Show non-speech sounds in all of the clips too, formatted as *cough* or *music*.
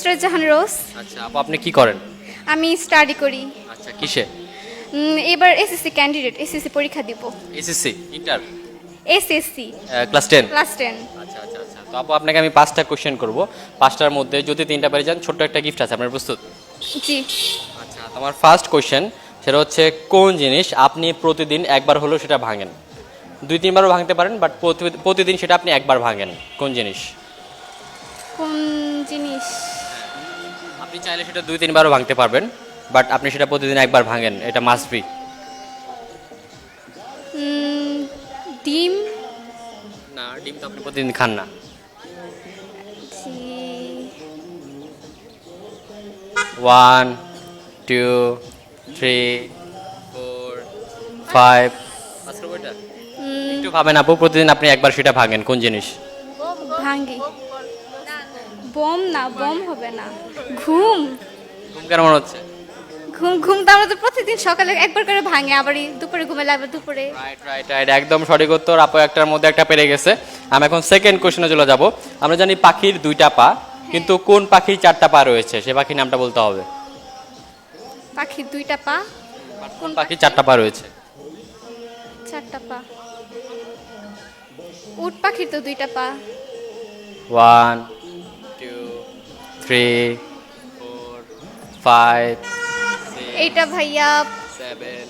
ইসরাত জাহান রোজ। আচ্ছা আপু আপনি কি করেন? আমি স্টাডি করি। আচ্ছা কিসে? এবার এসএসসি ক্যান্ডিডেট এসএসসি পরীক্ষা দিব। SSC inter SSC class ten class ten আচ্ছা আচ্ছা আচ্ছা। তো আপু আপনাকে আমি পাঁচটা কোশ্চেন করব। পাঁচটার মধ্যে যদি তিনটা পেরে যান ছোট্ট একটা গিফট আছে আপনার প্রস্তুত? জি। আচ্ছা তোমার ফার্স্ট কোশ্চেন সেটা হচ্ছে কোন জিনিস আপনি প্রতিদিন একবার হলেও সেটা ভাঙেন? দুই তিনবারও ভাঙতে পারেন বাট প্রতিদিন সেটা আপনি একবার ভাঙেন। কোন জিনিস? কোন জিনিস? আপনি চাইলে সেটা দুই তিনবারও ভাঙতে পারবেন বাট আপনি সেটা প্রতিদিন একবার ভাঙেন এটা মাস্ট বি ডিম? না ডিম তো আপনি প্রতিদিন খান না। One two three four five একটু ভাবেন আপু প্রতিদিন আপনি একবার সেটা ভাঙেন কোন জিনিস? ভাঙ্গি বম না বম হবে না। ঘুম। ঘুম কেন মনে হচ্ছে? ঘুম ঘুম তো আমরা তো প্রতিদিন সকালে একবার করে ভাঙে আবার দুপুরে ঘুমালে আবার দুপুরে। রাইট রাইট রাইট একদম সঠিক উত্তর। আপু একটার মধ্যে একটা পেরে গেছে। আমি এখন সেকেন্ড কোশ্চেনে চলে যাব। আমরা জানি পাখির দুইটা পা কিন্তু কোন পাখির চারটা পা রয়েছে? সে পাখির নামটা বলতে হবে। পাখির দুইটা পা? কোন পাখির চারটা পা রয়েছে? চারটা পা। উট পাখির তো দুইটা পা। ওয়ান থ্রি ফোর ফাইভ এইটা ভাইয়া সেভেন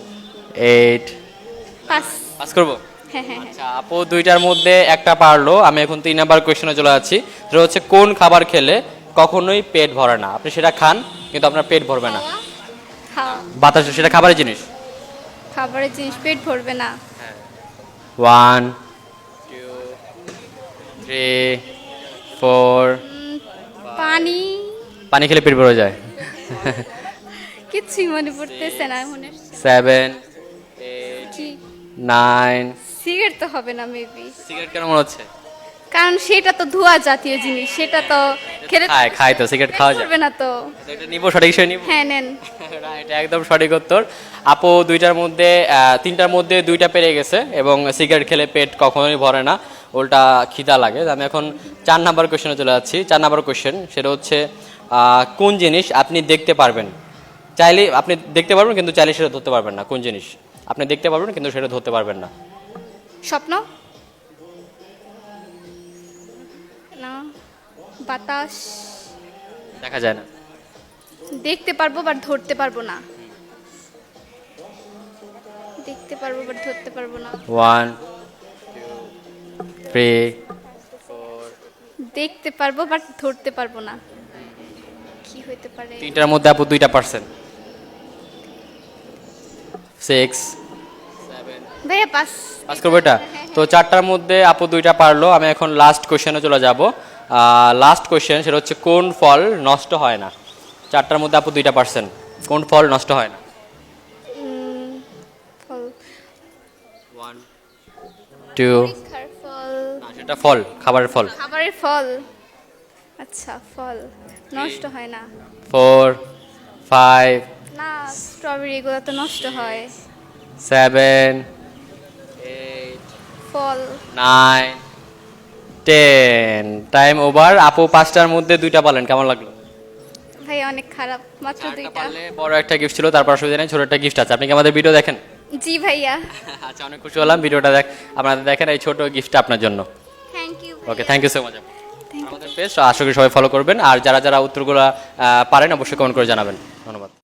এইট পাঁচ পাস করব? হ্যাঁ হ্যাঁ হ্যাঁ। আচ্ছা আপু দুইটার মধ্যে একটা পারল। আমি এখন তিন নাম্বার কোয়েশনে চলে যাচ্ছি। সেটা হচ্ছে কোন খাবার খেলে কখনোই পেট ভরে না? আপনি সেটা খান কিন্তু আপনার পেট ভরবে না। বাতাস সেটা খাবারের জিনিস? খাবারের জিনিস পেট ভরবে না। ওয়ান টু থ্রি ফোর পানি। পানি খেলে পেট ভরে যায়। কিছুই মনে পড়তেছে না মনে সেভেন এইট নাইন সিগারেট তো হবে না মেবি সিগারেট কেন মনে হচ্ছে? কারণ সেটা তো ধোয়া জাতীয় জিনিস সেটা তো খেলে খায় খায় তো সিগারেট খাওয়া করবে না তো। এটা নিবো সঠিক বিষয় নিবো। হ্যাঁ নেন। *laughs* এটা একদম সঠিক উত্তর। আপু দুইটার মধ্যে তিনটার মধ্যে দুইটা পেরে গেছে এবং সিগারেট খেলে পেট কখনোই ভরে না। উল্টা খিদা লাগে। আমি এখন চার নাম্বার কোশ্চেনে চলে যাচ্ছি। চার নাম্বার কোশ্চেন সেটা হচ্ছে কোন জিনিস আপনি দেখতে পারবেন? চাইলে আপনি দেখতে পারবেন কিন্তু চাইলে সেটা ধরতে পারবেন না। কোন জিনিস? আপনি দেখতে পারবেন কিন্তু সেটা ধরতে পারবেন না। স্বপ্ন? না বাতাস। দেখা যায় না। দেখতে পারব বাট ধরতে পারব না। দেখতে পারব বাট ধরতে পারব না। ওয়ান থ্রি দেখতে পারব বাট ধরতে পারব না। কি হইতে পারে? তিনটার মধ্যে আপু দুইটা পার্সেন্ট। সিক্স ভাইয়া পাস পাস করব এটা? তো চারটার মধ্যে আপু দুইটা পারল আমি এখন লাস্ট কোশ্চেনে চলে যাব। লাস্ট কোশ্চেন সেটা হচ্ছে কোন ফল নষ্ট হয় না? চারটার মধ্যে আপু দুইটা পার্সেন্ট কোন ফল নষ্ট হয় না? টু সেটা ফল খাবারের ফল। খাবারের ফল। আচ্ছা ফল। নষ্ট হয় না। ফোর ফাইভ না স্ট্রবেরি এগুলো তো নষ্ট হয়। সেভেন ফল। নাইন টেন টাইম ওভার আপু পাঁচটার মধ্যে দুইটা পালেন কেমন লাগল? ভাই অনেক খারাপ মাত্র দুইটা। পারলে বড় একটা গিফট ছিল তারপর অসুবিধা নেই ছোট একটা গিফট আছে। আপনি কি আমাদের ভিডিও দেখেন? জি ভাইয়া। *laughs* আচ্ছা অনেক খুশি হলাম ভিডিওটা দেখ আপনাদের দেখেন এই ছোট গিফটটা আপনার জন্য। Thank you okay thank you so much আমাদের পেজ আশা করি সবাই ফলো করবেন। আর যারা যারা উত্তরগুলো পারেন অবশ্যই কমেন্ট করে জানাবেন। ধন্যবাদ।